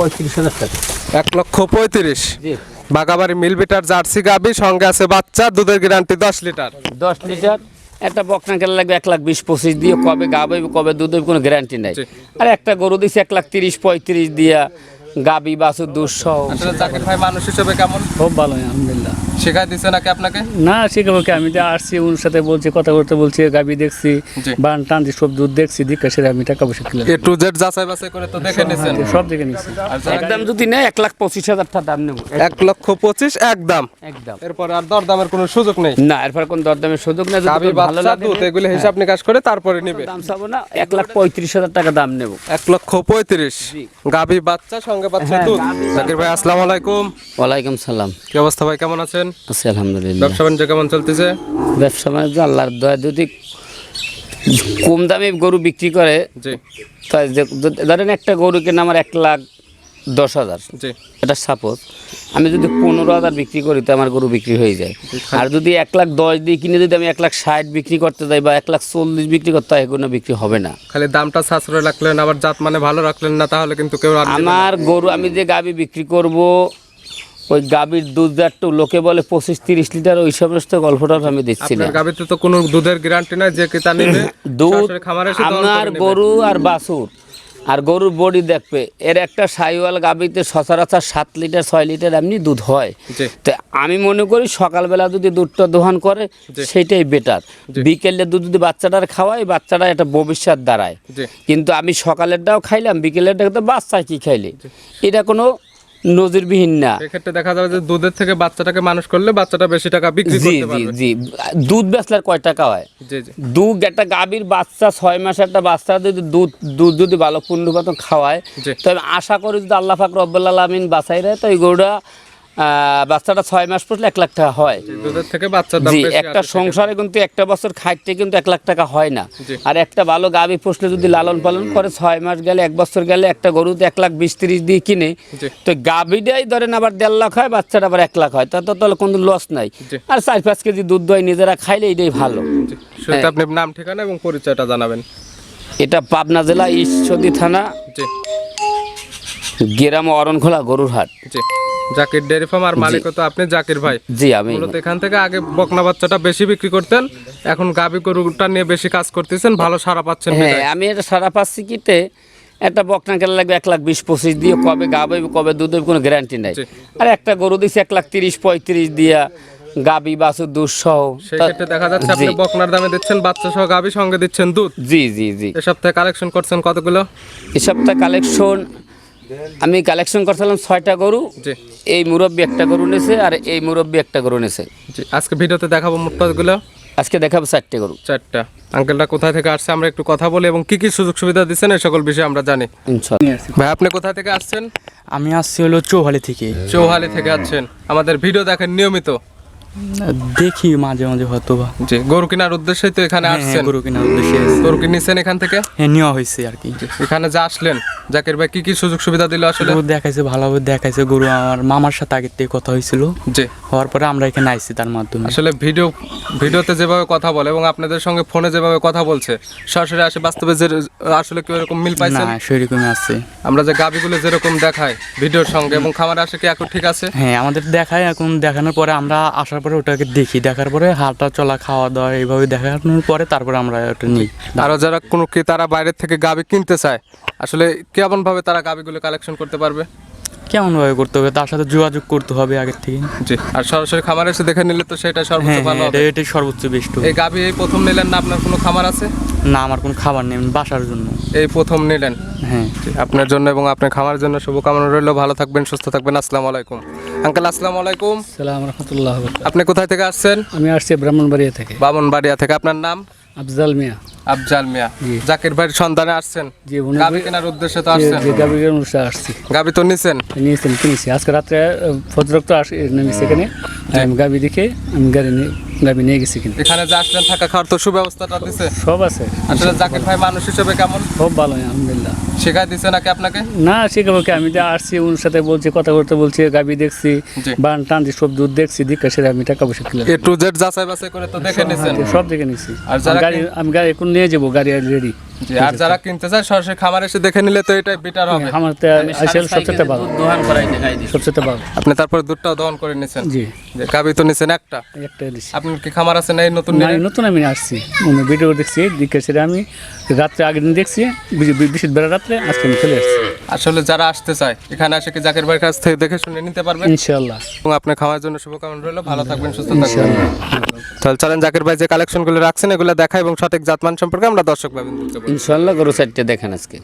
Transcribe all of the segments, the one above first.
পঁয়ত্রিশ হাজার টাকা। এক লক্ষ পঁয়ত্রিশ। বাগাবাড়ি মিল বিটার জার্সি গাবি সঙ্গে আছে বাচ্চা দুধের গ্যারান্টি দশ লিটার। দশ লিটার একটা বকনা কেনা লাগবে এক লাখ বিশ পঁচিশ দিয়ে কবে গাবে কবে দুধ কোনো গ্যারান্টি নাই। আর একটা গরু দিছে এক লাখ তিরিশ পঁয়ত্রিশ দিয়া গাবি বাছুর দুধ সহ। আসলে জাকির ভাই মানুষ হিসেবে কেমন? খুব ভালো আলহামদুলিল্লাহ। শেখাই দিছে নাকি আপনাকে? না শিখাবো কি? আমি তো আসছি ওর সাথে বলছি কথা বলতে বলছি গাবি দেখছি বান টানছি সব দুধ দেখছি দিকে সেটা আমি টাকা পয়সা কিনলাম এ টু জেড যাচাই বাছাই করে তো দেখে নিছেন। সব দেখে নিচ্ছি একদম যদি নেয় এক লাখ পঁচিশ হাজার টাকা দাম নেব। এক লক্ষ পঁচিশ একদম। একদম। এরপর আর দর দামের কোনো সুযোগ নেই? না এরপর কোন দরদামের সুযোগ না গাবি বাচ্চা দুধ এগুলো হিসাব নিকাশ করে তারপরে নিবে। দাম চাবো না এক লাখ পঁয়ত্রিশ হাজার টাকা দাম নেব। এক লক্ষ পঁয়ত্রিশ। গাবি বাচ্চা সঙ্গে বাচ্চা হ্যাঁ, দুধ। জাকির ভাই আসসালামু আলাইকুম। ওয়ালাইকুম সালাম। কি অবস্থা ভাই কেমন আছেন? আছি আলহামদুলিল্লাহ। ব্যবসা বাণিজ্য কেমন চলতেছে? ব্যবসা বাণিজ্য আল্লাহর দয়া যদি কম দামে গরু বিক্রি করে তাই ধরেন একটা গরু কেনা আমার এক লাখ দশ হাজার। এটা সাপোজ আমি যদি পনেরো হাজার বিক্রি করি তো আমার গরু বিক্রি হয়ে যায়। আর যদি এক লাখ দশ দিয়ে কিনে যদি আমি এক লাখ ষাট বিক্রি করতে যাই বা এক লাখ চল্লিশ বিক্রি করতে হয় এগুলো বিক্রি হবে না। খালি দামটা সাশ্রয় রাখলেন আবার জাত মানে ভালো রাখলেন না তাহলে কিন্তু কেউ। আমার গরু আমি যে গাবি বিক্রি করব ওই গাভীর দুধ একটু লোকে বলে পঁচিশ তিরিশ লিটার ওই সমস্ত গল্পটা আমি দিচ্ছি না। আপনার তো কোনো দুধের গ্যারান্টি নাই যে নেবে দুধ আমার গরু আর বাছুর আর গরুর বডি দেখবে এর একটা সাইওয়াল গাভীতে সচরাচর সাত লিটার ছয় লিটার এমনি দুধ হয়। তো আমি মনে করি সকালবেলা যদি দুধটা দোহান করে সেটাই বেটার বিকেলে দুধ যদি বাচ্চাটার খাওয়াই বাচ্চাটা একটা ভবিষ্যৎ দাঁড়ায়। কিন্তু আমি সকালেরটাও খাইলাম বিকেলেরটা তো বাচ্চা কি খাইলে? এটা কোনো নজিরবিহীন না। সেক্ষেত্রে দেখা যাবে যে দুধের থেকে বাচ্চাটাকে মানুষ করলে বাচ্চাটা বেশি টাকা বিক্রি জি করতে পারবে। জি। দুধ বেচলার কয় টাকা হয়? জি জি। দুধ একটা গাভীর বাচ্চা ছয় মাস একটা বাচ্চা যদি দুধ দুধ যদি ভালো পূর্ণ খাওয়ায় তাহলে আশা করি যদি আল্লাহ ফাকর রব্বুল্লাহ আলমিন বাঁচাই রায় তো এই গরুটা বাচ্চাটা ছয় মাস পড়লে এক লাখ টাকা হয়। থেকে বাচ্চার দাম জি একটা সংসারে কিন্তু একটা বছর খাইতে কিন্তু এক লাখ টাকা হয় না। আর একটা ভালো গাভী পোষলে যদি লালন পালন করে ছয় মাস গেলে এক বছর গেলে একটা গরুতে এক লাখ বিশ তিরিশ দিয়ে কিনে তো গাভীটাই ধরেন আবার দেড় লাখ হয় বাচ্চাটা আবার এক লাখ হয়। তা তো তাহলে কোনো লস নাই। আর চার পাঁচ কেজি দুধ দই নিজেরা খাইলে এটাই ভালো। আপনি নাম ঠিকানা এবং পরিচয়টা জানাবেন। এটা পাবনা জেলা ঈশ্বরদী থানা গ্রাম অরণখোলা গরুর হাট জাকির ডেয়ারি ফার্ম আর মালিক তো আপনি জাকির ভাই। জি আমি। মূলত এখান থেকে আগে বকনা বাচ্চাটা বেশি বিক্রি করতেন এখন গাবি গরুটা নিয়ে বেশি কাজ করতেছেন ভালো সারা পাচ্ছেন হ্যাঁ আমি এটা সারা পাচ্ছি কিতে একটা বকনা কেনা লাগবে এক লাখ বিশ পঁচিশ দিয়ে কবে গাবে কবে দুধ হবে কোনো গ্যারান্টি নাই। আর একটা গরু দিছে এক লাখ তিরিশ পঁয়ত্রিশ দিয়া গাবি বাছুর দুধ সহ। সেই ক্ষেত্রে দেখা যাচ্ছে আপনি বকনার দামে দিচ্ছেন বাচ্চা সহ গাবি সঙ্গে দিচ্ছেন দুধ। জি জি জি। এ সপ্তাহে কালেকশন করছেন কতগুলো? এই সপ্তাহ কালেকশন আমি কালেকশন করছিলাম ছয়টা গরু। এই মুরব্বী একটা গরু নেছে আর এই মুরব্বী একটা গরু নেছে। আজকে ভিডিওতে দেখাবো মোটগুলো আজকে দেখাবো চারটে গরু। চারটা। আঙ্কেলটা কোথা থেকে আসছে আমরা একটু কথা বলি এবং কি কি সুযোগ সুবিধা দিচ্ছেন এই সকল বিষয়ে আমরা জানি। ভাই আপনি কোথা থেকে আসছেন? আমি আসছি হলো চৌহালি থেকে। চৌহালি থেকে আসছেন। আমাদের ভিডিও দেখেন নিয়মিত। দেখি মাঝে মাঝে হয়তো বা জি গরু কেনার উদ্দেশ্যেই তো এখানে হ্যাঁ, আসছেন। গরু কেনার উদ্দেশ্যে গরু কিনেছেন এখান থেকে? হ্যাঁ নেওয়া হয়েছে আর কি। এখানে যা আসলেন জাকির ভাই কি কি সুযোগ সুবিধা দিল আসলে? গরু দেখাইছে ভালোভাবে দেখাইছে। গরু আমার মামার সাথে আগের থেকে কথা হয়েছিল। জি। হওয়ার পরে আমরা এখানে আইছি তার মাধ্যমে। আসলে ভিডিও ভিডিওতে যেভাবে কথা বলে এবং আপনাদের সঙ্গে ফোনে যেভাবে কথা বলছে সরাসরি আসে বাস্তবে যে আসলে কেউ এরকম মিল পাইছে না সেরকমই আছে। আমরা যে গাবিগুলো যেরকম দেখাই ভিডিওর সঙ্গে এবং খামারে আসে কি এখন ঠিক আছে? হ্যাঁ আমাদের দেখায় এখন দেখানোর পরে আমরা আসার পরে ওটাকে দেখি। দেখার পরে হালটা চলা খাওয়া দাওয়া এইভাবে দেখানোর পরে তারপরে আমরা ওটা নিই। আরও যারা কোনো ক্রেতারা বাইরের থেকে গাবি কিনতে চায় আসলে কেমন ভাবে তারা গাবিগুলো কালেকশন করতে পারবে? কেমন ভাবে করতে হবে? তার সাথে যোগাযোগ করতে হবে আগের থেকে। জি আর সরাসরি খামারে এসে দেখে নিলে তো সেটা সর্বোচ্চ হ্যাঁ ভালো হ্যাঁ হবে। এটাই সর্বোচ্চ বেস্ট এই গাবি এই প্রথম নিলেন না আপনার কোনো খামার আছে? না আমার কোনো খাবার নেই বাসার জন্য। এই প্রথম নিলেন। হ্যাঁ। আপনার জন্য এবং আপনার খামারের জন্য শুভকামনা রইল। ভালো থাকবেন সুস্থ থাকবেন। আসসালামু আলাইকুম। আঙ্কেল আসসালামু আলাইকুম। সালাম রহমতুল্লাহ। আপনি কোথায় থেকে আসছেন? আমি আসছি ব্রাহ্মণবাড়িয়া থেকে। ব্রাহ্মণবাড়িয়া থেকে। আপনার নাম? আফজাল মিয়া। আফজাল মিয়া। জাকির ভাইয়ের সন্ধানে আসছেন? জি গাবি কেনার উদ্দেশ্যে তো আসছেন? যে গাভীর অনুষ্ঠানে আসছি। গাবি তো নিছেন? নিয়েছেন কিনেছি। আজকে রাত্রে ফজরক্ত আসি নেমেছি এখানে। আমি গাভী দেখে আমি গাড়ি নিয়ে গাভী নিয়ে গেছি কিন্তু। এখানে যে আসলেন থাকা খাওয়ার তো সুব্যবস্থাটা দিছে। সব আছে। আসলে জাকির ভাই মানুষ হিসেবে কেমন? খুব ভালো আলহামদুলিল্লাহ। শেখাই দিছে নাকি আপনাকে? না শেখাবো কি? আমি যে আসছি ওর সাথে বলছি কথা বলতে বলছি গাবি দেখছি। বান টানছি সব দুধ দেখছি দিকে সেটা আমি টাকা পয়সা কিনলাম এ টু জেড যাচাই বাছাই করে তো দেখে নিছেন। সব দেখে নিছি। আর গাড়ি আমি গাড়ি এখন নিয়ে যাব গাড়ি রেডি জি, আর যারা কিনতে চায় সরাসরি খামার এসে দেখে নিলে তো এটাই বেটার হবে। আসলে সবচেয়ে ভালো। দোহান করাই দেখাই দিচ্ছি। সবচেয়ে ভালো। আপনি তারপরে দুধটাও দহন করে নিছেন? জি। যে গাবি তো নিছেন একটা। একটা দিছি আপনার কি খামার আছে না নতুন না, নতুন আমি আসছি। মনে ভিডিও দেখছি দেখেছি আমি রাত্রে আগের দিন দেখছি বিশেষ বেলা রাত্রে আজকে আমি চলে আসছি। আসলে যারা আসতে চায় এখানে আসে কি জাকির ভাইয়ের কাছ থেকে দেখে শুনে নিতে পারবেন? ইনশাল্লাহ এবং আপনার খাওয়ার জন্য শুভকামনা রইল। ভালো থাকবেন সুস্থ থাকবেন। তাহলে চলেন জাকির ভাই যে কালেকশনগুলো রাখছেন এগুলো দেখাই এবং সঠিক জাতমান সম্পর্কে আমরা দর্শক ইনশাল্লাহ গরু সাইডটা দেখেন আজকে।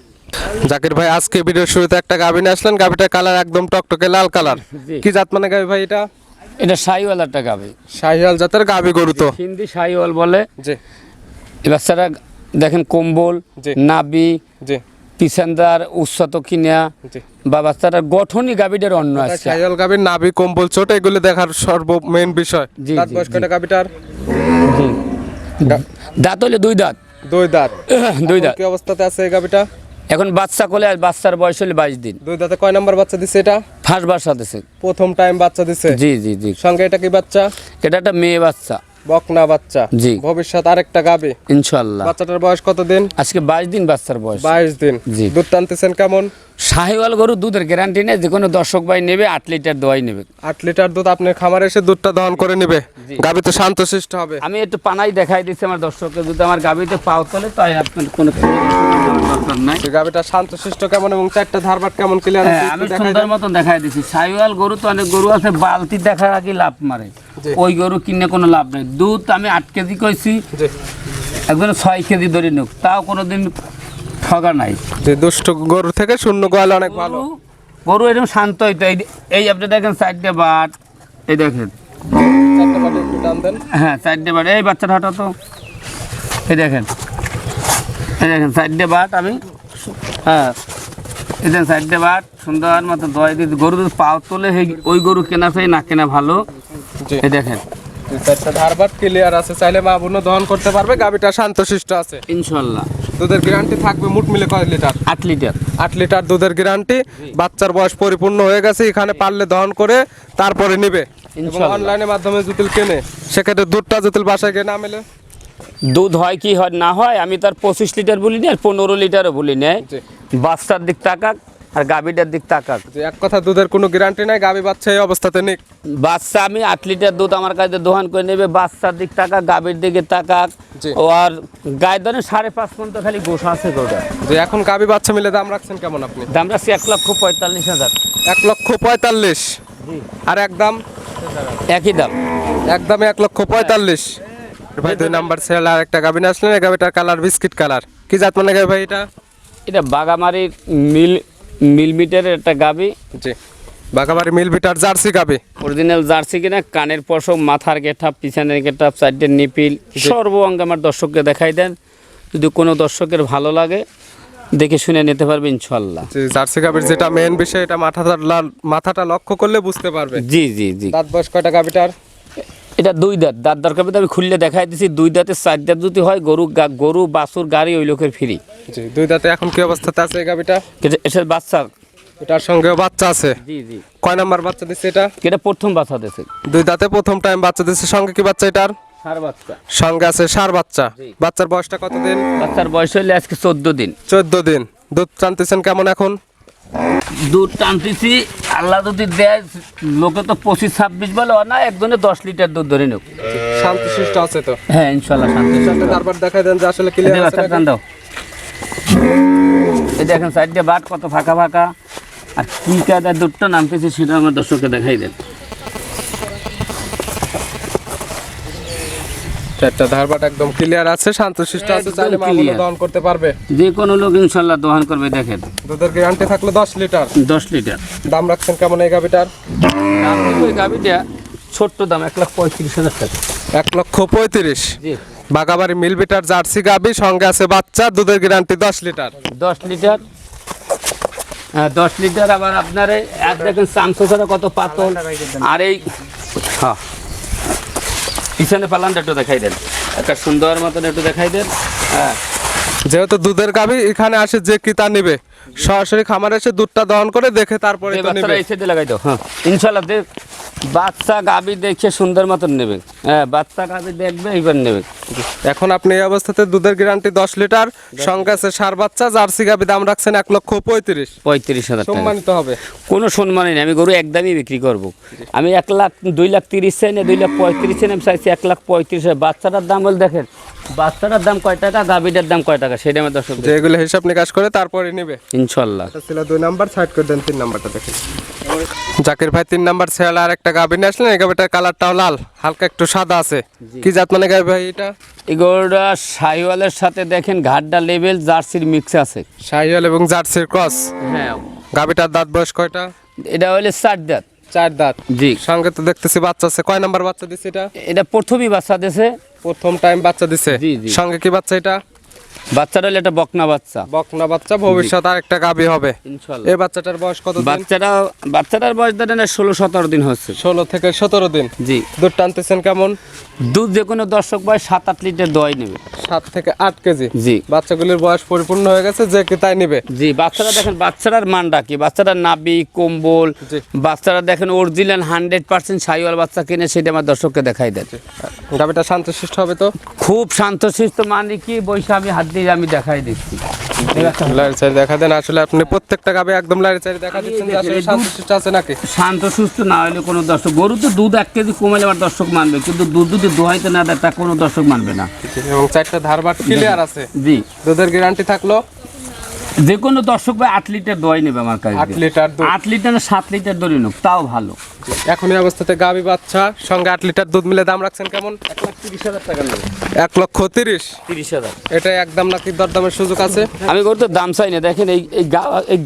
জাকির ভাই আজকে ভিডিওর শুরুতে একটা গাভি নিয়ে আসলেন। গাভিটার কালার একদম টকটকে লাল কালার কি জাত মানে গাভি ভাই এটা? এটা সাইওয়াল একটা গাবে শাহিয়াল জাতের গাভি গরু তো। হিন্দি সাইওয়াল বলে। জি। এই বাচ্চারা দেখেন কম্বল। নাবি জি। পিছানদার উচ্চত কিনা বা বাচ্চাটার গঠনই গাবিটার অন্য আছে শাহিয়াল গাভির নাভি কম্বল চোট এগুলো দেখার সর্ব মেইন বিষয়। জি, দাঁত বয়স। কয়টা গাভিটার? দাঁত হলে দুই দাঁত। দুই দাঁত। দুই দাঁত। কি অবস্থাতে আছে এই গাভিটা? এখন বাচ্চা কোলে আর বাচ্চার বয়স হলে বাইশ দিন। দুই দাঁতে কয় নাম্বার বাচ্চা দিছে এটা? ফার্স্ট বাচ্চা দিছে। প্রথম টাইম বাচ্চা দিছে? জি জি জি। সঙ্গে এটা কি বাচ্চা? এটা একটা মেয়ে বাচ্চা। বকনা বাচ্চা। জি। ভবিষ্যৎ আরেকটা গাবে ইনশাল্লাহ বাচ্চাটার বয়স কত দিন আজকে বাইশ দিন বাচ্চার বয়স। বাইশ দিন। জি। দুধ টানতেছেন কেমন? সাহেওয়াল গরু দুধের গ্যারান্টি নেই যে কোনো দর্শক ভাই নেবে আট লিটার দোয়াই নেবে। আট লিটার দুধ আপনার খামারে এসে দুধটা দহন করে নেবে। গাবি তো শান্তশিষ্ট হবে। আমি একটু পানাই দেখাই দিচ্ছি আমার দর্শককে যদি আমার গাবিতে পাও তোলে তাই আপনার কোনো দরকার নাই। শান্তশিষ্ট কেমন এবং চারটা ধারবাট কেমন ক্লিয়ার হ্যাঁ আমি সুন্দর মতন দেখাই দিচ্ছি। সাইওয়াল গরু তো অনেক গরু আছে বালতি দেখা রাখি লাভ মারে। ওই গরু কিনে কোনো লাভ নেই। দুধ আমি আট কেজি কইছি একজন ছয় কেজি ধরে নিক তাও কোনোদিন ঠগা নাই। যে দুষ্ট গরু থেকে শূন্য গোয়াল অনেক ভালো। গরু- এরকম শান্ত হইতো। এই- এই আপনি দেখেন চারটে বাট এই দেখেন। হ্যাঁ চারটে বাট। এই বাচ্চাটা হাঁটো তো। এই দেখেন। এই দেখেন চারটে বাট আমি হ্যাঁ। এই দেখেন চারটে বাট সুন্দর মতো দয় দিয়ে গরু পাও তোলে ওই গরু কেনা সেই না কেনা ভালো। এই দেখেন। চারটা ধারবাট ক্লিয়ার আছে। চাইলে মা বোনও দহন করতে পারবে গাবিটা শান্তশিষ্ট আছে। ইনশাল্লাহ। দুধের গ্যারান্টি থাকবে মুট মিলে কয় লিটার? আট লিটার। আট লিটার দুধের গ্যারান্টি বাচ্চার বয়স পরিপূর্ণ হয়ে গেছে এখানে পারলে দহন করে তারপরে নিবে। অনলাইনের মাধ্যমে জুতিল কেনে সেক্ষেত্রে দুধটা জুতিল বাসায় গিয়ে না মেলে। দুধ হয় কি হয় না হয় আমি তার পঁচিশ লিটার বলি না আর পনেরো লিটারও বলি নেয় বাচ্চার দিক তাকাক আর গাভীটার দিক তাকাক। যে এক কথা দুধের কোনো গ্যারান্টি নাই? গাবি বাচ্চা এই অবস্থাতে নিক বাচ্চা আমি আট লিটার দুধ আমার কাছে দোহান করে নেবে বাচ্চার দিক তাকাক গাভীর দিকে তাকাক। ও আর গায়ের ধরেন সাড়ে পাঁচ পর্যন্ত খালি গোসা আছে গোটা। যে এখন গাবি বাচ্চা মিলে দাম রাখছেন কেমন আপনি? দাম রাখছি এক লক্ষ পঁয়তাল্লিশ হাজার। এক লক্ষ পঁয়তাল্লিশ? আর একদম একই দাম। একদমে এক লক্ষ পঁয়তাল্লিশ? ভাই দুই নাম্বার সেল আর একটা গাবি নিয়ে আসলেন এই গাবিটার কালার বিস্কিট কালার কি জাত মানে ভাই এটা? এটা বাগামারির মিল মিল মিটারের একটা গাবি। জি। বাগাবাড়ি মিল বিটার জার্সি গাবি। অরিজিনাল জার্সি কিনা কানের পশম মাথার গেটাপ পিছনের গেটাপ চারটে নিপিল। সর্ব অঙ্গে আমার দর্শককে দেখাই দেন। যদি কোনো দর্শকের ভালো লাগে দেখে শুনে নিতে পারবে ইনশাল্লাহ জার্সি গাবির যেটা মেন বিষয় এটা মাথাটা লাল- মাথাটা লক্ষ্য করলে বুঝতে পারবে। জি জি জি। দাঁত বয়স কয়টা গাবিটার? এটা দুই দাঁত। দাঁত দরকার আমি খুললে দেখাই দিছি। দুই দাঁতে চার দাঁত যদি হয় গরু গরু বাছুর গাড়ি ওই লোকের ফ্রি জি দুই দাঁতে এখন কি অবস্থাতে আছে এই গাবিটা এসে বাচ্চা। এটার সঙ্গেও বাচ্চা আছে? জি জি। কয় নাম্বার বাচ্চা দিচ্ছে এটা? এটা প্রথম বাচ্চা দিয়েছে দুই দাঁতে প্রথম টাইম বাচ্চা দিচ্ছে সঙ্গে কি বাচ্চা এটার? বাচ্চা। সঙ্গে আছে সার বাচ্চা। বাচ্চার বয়সটা কতদিন? বাচ্চার বয়স হইলে আজকে চোদ্দ দিন। চোদ্দ দিন। দুধ টানতেছেন কেমন এখন? দুধ টানতেছি আল্লাহ যদি দেয় লোকে তো পঁচিশ ছাব্বিশ বলে না একজনে দশ লিটার দুধ ধরে নেব শান্তশিষ্ট আছে তো? হ্যাঁ ইনশাল্লাহ শান্তি তারপর দেখাই দেন যে আসলে ক্লিয়ার আছে টান দাও। এই দেখেন সাইডে বাট কত ফাঁকা ফাঁকা। আর কি কায়দা দুধটা নামতেছি সেটা আমার দর্শককে দেখাই দেন। চারটা ধারবাট একদম ক্লিয়ার আছে শান্তশিষ্ট আছে চাইলে মা দহন করতে পারবে। যে কোনো লোক ইনশাল্লাহ দোহান করবে দেখেন। দুধের গ্যারান্টি থাকল দশ লিটার। দশ লিটার। দাম রাখছেন কেমন এই গাবিটার দাম এই গাভিটা ছোট্ট দাম এক লাখ পঁয়ত্রিশ হাজার টাকা। এক লক্ষ পঁয়ত্রিশ। জি। বাগাবাড়ি মিল বিটার জার্সি গাবি সঙ্গে আছে বাচ্চা দুধের গ্যারান্টি দশ লিটার। দশ লিটার। হ্যাঁ দশ লিটার আবার আপনার এক দেখেন চামচোসাটা কত পাতল। আর এই হ্যাঁ। পিছনে পালানটা একটু দেখাই দেন। একটা সুন্দর মতন একটু দেখাই দেন। হ্যাঁ। যেহেতু দুধের গাবি এখানে আসে যে কি তা নিবে। সরাসরি খামারে এসে দুধটা দহন করে দেখে তারপরে তো নেবে। এই লাগাই দাও। হ্যাঁ। দেখ বাচ্চা গাবি দেখে সুন্দর মতন নেবে। হ্যাঁ বাচ্চা গাবি দেখবে এইবার নেবে। এখন আপনি এই অবস্থাতে দুধের গ্যারান্টি দশ লিটার সঙ্গে আছে সার বাচ্চা জার্সি গাবি দাম রাখছেন এক লক্ষ পঁয়ত্রিশ। পঁয়ত্রিশ হাজার সম্মানিত হবে। কোনো সম্মানই নেই আমি গরু একদমই বিক্রি করব। আমি এক লাখ দুই লাখ তিরিশ চাই না দুই লাখ পঁয়ত্রিশ চাই আমি চাইছি এক লাখ পঁয়ত্রিশ বাচ্চাটার দাম বলে দেখেন বাচ্চাটার দাম কয় টাকা গাবিটার দাম কয় টাকা? সেটা আমার দর্শক যে এগুলো হিসাব নিকাশ করে তারপরে নেবে। ইনশাল্লাহ। ছিল দুই নাম্বার সাইড করে দেন তিন নাম্বারটা দেখেন। জাকির ভাই তিন নাম্বার ছেলে আর একটা গাভি নিয়ে আসলেন এই গাভিটার কালারটাও লাল হালকা একটু সাদা আছে। কি জাত মানে গাভি ভাই এটা? এই সাইওয়ালের সাথে দেখেন ঘাটটা লেভেল জার্সির মিক্স আছে। শাহিওয়াল এবং জার্সির ক্রস। হ্যাঁ। গাভিটার দাঁত বয়স কয়টা? এটা হলে চার দাঁত। চার দাঁত। জি। সঙ্গে তো দেখতেছি বাচ্চা আছে। কয় নাম্বার বাচ্চা দিছে এটা? এটা প্রথমই বাচ্চা দিয়েছে প্রথম টাইম বাচ্চা দিছে। সঙ্গে কি বাচ্চা এটা? বাচ্চাটা হলে একটা বকনা বাচ্চা। বকনা বাচ্চা ভবিষ্যৎ আর একটা গাভি হবে। ইনশাআল্লাহ এই বাচ্চাটার বয়স কত দিন বাচ্চাটা বাচ্চাটার বয়স ধরেন ষোলো সতেরো দিন হচ্ছে। ষোলো থেকে সতেরো দিন। জি। দুধ টানতেছেন কেমন? দুধ যে কোনো দর্শক ভাই সাত আট লিটার দই নেবে। সাত থেকে আট কেজি। জি। বাচ্চাগুলির বয়স পরিপূর্ণ হয়ে গেছে যে কি তাই নিবে। জি বাচ্চারা দেখেন বাচ্চারার মানটা কি? বাচ্চারা নাবি কম্বল বাচ্চারা দেখেন অরিজিনাল হান্ড্রেড পার্সেন্ট সাইওয়াল বাচ্চা কিনে সেটা আমার দর্শককে দেখাই দেন। গাভিটা শান্তশিষ্ট হবে তো? খুব শান্তশিষ্ট মানে কি বৈশা আমি হাত দিয়ে আমি দেখাই দিচ্ছি। দেখা দেন। আসলে আপনি প্রত্যেকটা গাভি একদম লাইট চাই দেখা দিচ্ছেন আসলে শান্তশিষ্ট আছে নাকি? শান্ত সুস্থ না হলে কোনো দর্শক গরু তো দুধ এক কেজি কমালে আমার দর্শক মানবে কিন্তু দুধ যদি দোহাইতে না দেয় তা কোনো দর্শক মানবে না। এবং চারটা ধারবাট ক্লিয়ার আছে। জি। দুধের গ্যারান্টি থাকল? যে কোনো দর্শক ভাই আট লিটার দই নেবে আমার কাছে। আট লিটার আট লিটার না সাত লিটার দই নোক তাও ভালো। এখন এই অবস্থাতে গাভি বাচ্চা সঙ্গে আট লিটার দুধ মিলে দাম রাখছেন কেমন? এক লাখ তিরিশ হাজার টাকা নেবে। এক লক্ষ তিরিশ? তিরিশ হাজার। এটা একদম নাকি দরদামের সুযোগ আছে? আমি গরুতে দাম চাই না দেখেন এই এই গা- এই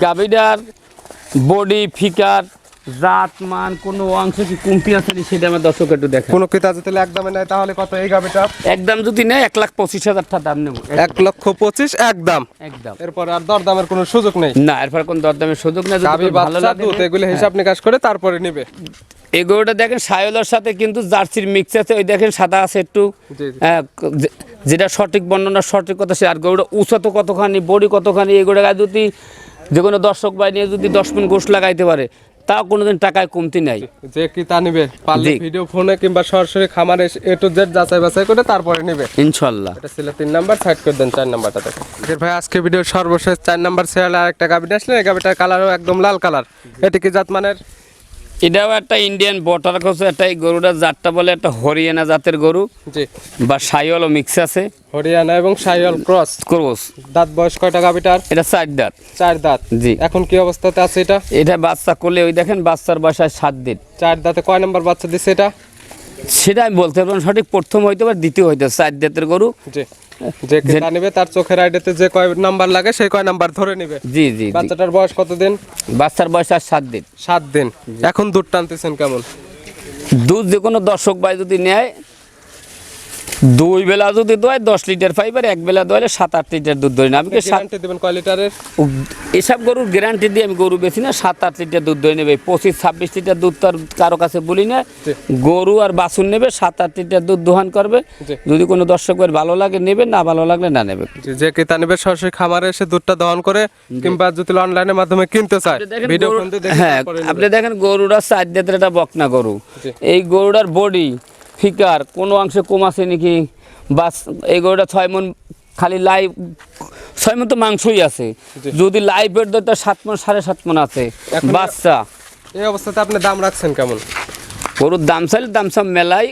বডি ফিকার জাত মান কোনো অংশ কি কমতি আছে সেটা আমার দর্শক একটু দেখেন। কোনো কিতা যদি একদমে নেয় তাহলে কত এই গাভিটা একদম যদি নেয় এক লাখ পঁচিশ হাজার টাকা দাম নেব। এক লক্ষ পঁচিশ একদম একদম এরপর আর দরদামের কোনো সুযোগ নেই? না এরপর কোন দরদামের সুযোগ না যদি গাভি তোর ভালো বাচ্চা লাগে দুধ এগুলো হিসাব নিকাশ করে তারপরে নিবে। এই গরুটা দেখেন সায়লার সাথে কিন্তু জার্সির মিক্স আছে ওই দেখেন সাদা আছে একটু। হ্যাঁ, যেটা সঠিক বর্ণনা সঠিক কথা সে আর গরুটা উঁচা তো কতখানি বডি কতখানি গরুটা যদি যে কোনো দর্শক বাই নিয়ে যদি দশ মিনিট গোশ লাগাইতে পারে তাও কোনোদিন টাকায় কমতি নাই। যে কি তা নিবে পারলে ভিডিও ফোনে কিংবা সরাসরি খামারে এ টু জেড যাচাই বাছাই করে তারপরে নিবে। ইনশাআল্লাহ এটা ছিল তিন নাম্বার সাইড করে দেন চার নাম্বারটা দেখেন। যে ভাই আজকে ভিডিও সর্বশেষ চার নাম্বার সেয়ালে আরেকটা একটা গাভি আসলে এই গাবিটার কালারও একদম লাল কালার এটা কি জাত মানের এটাও একটা ইন্ডিয়ান বটার কছে একটা এই গরুটার জাতটা বলে একটা হরিয়ানা জাতের গরু। জি। বা সাইওয়ালও মিক্স আছে। হরিয়ানা এবং সাইওয়াল ক্রস ক্রোস দাঁত বয়স কয়টা গাভিটার এটা চার দাঁত। চার দাঁত। জি। এখন কি অবস্থাতে আছে এটা? এটা বাচ্চা করলে ওই দেখেন বাচ্চার বাসায় সাত দিন। চার দাঁতে কয় নাম্বার বাচ্চা দিচ্ছে এটা? সেটা আমি বলতে পারব সঠিক প্রথম হইতে পারে দ্বিতীয় হইতে চার দাঁতের গরু। জি। যে কেতা নিবে তার চোখের আইডিতে যে কয় নাম্বার লাগে সেই কয় নাম্বার ধরে নিবে। জি জি জি। বাচ্চাটার বয়স কতদিন? বাচ্চার বয়স আর সাত দিন। সাত দিন। এখন দুধ টানতেছেন কেমন? দুধ যে কোনো দর্শক ভাই যদি নেয় দুই বেলা যদি দোয় দশ লিটার ফাইবার এক বেলা দোয়ালে সাত আট লিটার দুধ ধরি না। আমি কি সাত গ্যারান্টি দিবেন কয় লিটারের? এসব গরুর গ্যারান্টি দিয়ে আমি গরু বেশি না সাত আট লিটার দুধ ধরে নেবে। পঁচিশ ছাব্বিশ লিটার দুধ তো আর কারও কাছে বলি না। গরু আর বাছুর নেবে সাত আট লিটার দুধ দোহান করবে। যদি কোনো দর্শক ভাইয়ের ভালো লাগে নেবে না ভালো লাগলে না নেবে। যে কেতা নেবে সরাসরি খামারে এসে দুধটা দহন করে কিংবা যদি অনলাইনের মাধ্যমে কিনতে চায় ভিডিও হ্যাঁ আপনি দেখেন গরুটা চার জাতের একটা বকনা গরু। এই গরুটার বডি ফিকার কোনো অংশে কম আছে নাকি? বাস এই গরুটা ছয় মন খালি লাইভ ছয় মন তো মাংসই আছে। যদি লাইভ এর তো সাত মন সাড়ে সাত মন আছে। বাচ্চা। এই অবস্থাতে আপনি দাম রাখছেন কেমন? গরুর দাম চাইলে দাম চাম মেলাই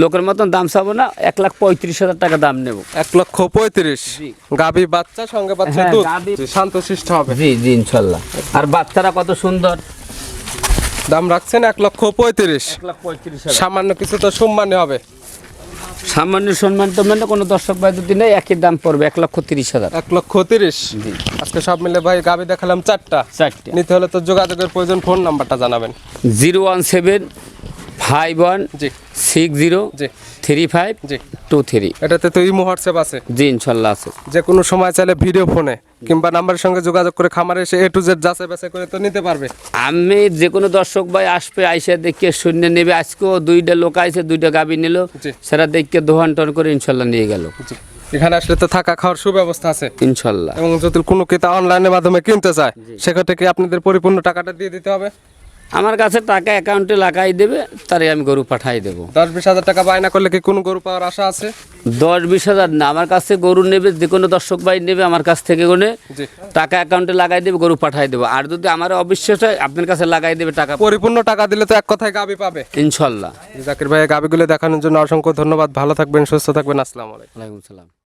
লোকের মতন দাম চাবো না এক লাখ পঁয়ত্রিশ হাজার টাকা দাম নেব। এক লক্ষ পঁয়ত্রিশ। গাভী বাচ্চা সঙ্গে বাচ্চা শান্ত জি, শান্তশিষ্ট হবে। জি জি ইনশাল্লাহ। আর বাচ্চারা কত সুন্দর। দাম রাখছেন এক লক্ষ পঁয়ত্রিশ। সামান্য কিছু তো সম্মানে হবে। সামান্য সম্মান তো মানে কোনো দর্শক ভাই যদি নেই একই দাম পড়বে এক লক্ষ তিরিশ হাজার। এক লক্ষ তিরিশ। আজকে সব মিলে ভাই গাবি দেখালাম চারটা। চারটে। নিতে হলে তো যোগাযোগের প্রয়োজন ফোন নাম্বারটা জানাবেন। Zero one seven five one জি। সিক্স জিরো জি। থ্রি ফাইভ জি। Two three. এটাতে তো ইমো হোয়াটসঅ্যাপ আছে। জি ইনশাল্লাহ আছে। যে কোনো সময় চাইলে ভিডিও ফোনে কিংবা নাম্বারের সঙ্গে যোগাযোগ করে খামারে এসে এ টু জেড যাচাই বাছাই করে তো নিতে পারবে। আমি যে কোনো দর্শক ভাই আসবে আইসা দেখে শূন্য নেবে। আজকেও দুইটা লোক আইসে দুইটা গাবি নিল। সেটা দেখে দোহান টন করে ইনশাল্লাহ নিয়ে গেল। এখানে আসলে তো থাকা খাওয়ার সুব্যবস্থা আছে। ইনশাল্লাহ। এবং যদি কোনো ক্রেতা অনলাইনের মাধ্যমে কিনতে চায় সেক্ষেত্রে কি আপনাদের পরিপূর্ণ টাকাটা দিয়ে দিতে হবে? আমার কাছে টাকা অ্যাকাউন্টে লাগাই দেবে তারে আমি গরু পাঠাই দেবো। দশ বিশ হাজার টাকা বায়না করলে কি কোনো গরু পাওয়ার আশা আছে? দশ বিশ হাজার না আমার কাছে গরু নেবে যে কোনো দর্শক ভাই নেবে আমার কাছ থেকে গনে। টাকা অ্যাকাউন্টে লাগাই দেবে গরু পাঠাই দেবো। আর যদি আমার অবিশ্বাস হয় আপনার কাছে লাগাই দেবে টাকা। পরিপূর্ণ টাকা দিলে তো এক কথায় গাবি পাবে। ইনশাল্লাহ। জাকির ভাই গাবিগুলো দেখানোর জন্য অসংখ্য ধন্যবাদ। ভালো থাকবেন সুস্থ থাকবেন। আসসালামু আলাইকুম। সালাম